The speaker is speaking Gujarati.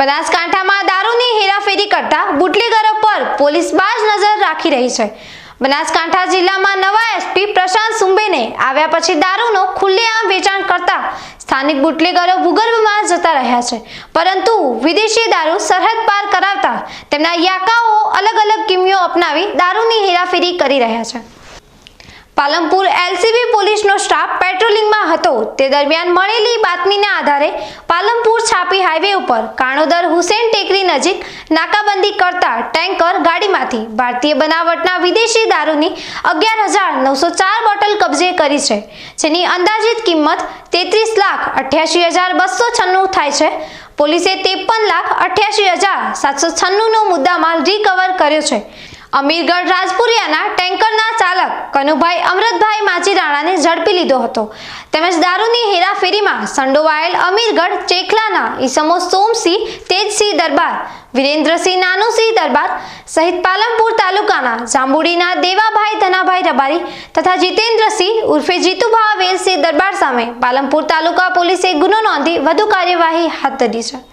બનાસકાંઠામાં દારૂની હેરાફેરી કરતા બુટલેગરો પર પોલીસ બાજ નજર રાખી રહી છે. બનાસકાંઠા જિલ્લામાં નવા એસપી પ્રશાંત સુંબેને આવ્યા પછી દારૂનો ખુલ્લેઆમ વેચાણ કરતા સ્થાનિક બુટલેગરો ભૂગર્ભમાં જતા રહ્યા છે. પરંતુ વિદેશી દારૂ સરહદ પાર કરાવતા તેમના યાકાઓ અલગ અલગ કિમીઓ અપનાવી દારૂની હેરાફેરી કરી રહ્યા છે. પાલમપુર એલસીબી પોલીસનો સ્ટાફ પેટ્રોલિંગમાં હતો. તે દરમિયાન મળેલી બાતમીના આધારે પાલનપુર છાપી હાઈવે ઉપર કાણોદર હુસેન ટેકરી નજીક નાકાબંધી કરતા ટેન્કર ગાડીમાંથી ભારતીય બનાવટના વિદેશી દારૂની અગિયાર હજાર નવસો ચાર બોટલ કબજે કરી છે, જેની અંદાજિત કિંમત તેત્રીસ લાખ અઠ્યાસી હજાર બસો છન્નું થાય છે. પોલીસે ત્રેપન લાખ અઠ્યાસી હજાર સાતસો છન્નુંનો મુદ્દામાલ રિકવર કર્યો છે. અમીરગઢ રાજપુરિયાના ટેન્કરના ચાલક કનુભાઈ અમૃતભાઈ માચીરાણાને ઝડપી લીધો હતો. તેમજ દારૂની હેરાફેરીમાં સંડોવાયેલ અમીરગઢ ચેખલાના ઈસમો સોમસિંહ, તેજસિંહ દરબાર, વિરેન્દ્રસિંહ નાનુસિંહ દરબાર સહિત પાલનપુર તાલુકાના જાંબુડીના દેવાભાઈ ધનાભાઈ રબારી તથા જીતેન્દ્રસિંહ ઉર્ફે જીતુભા વેલસિંહ દરબાર સામે પાલનપુર તાલુકા પોલીસે ગુનો નોંધી વધુ કાર્યવાહી હાથ ધરી છે.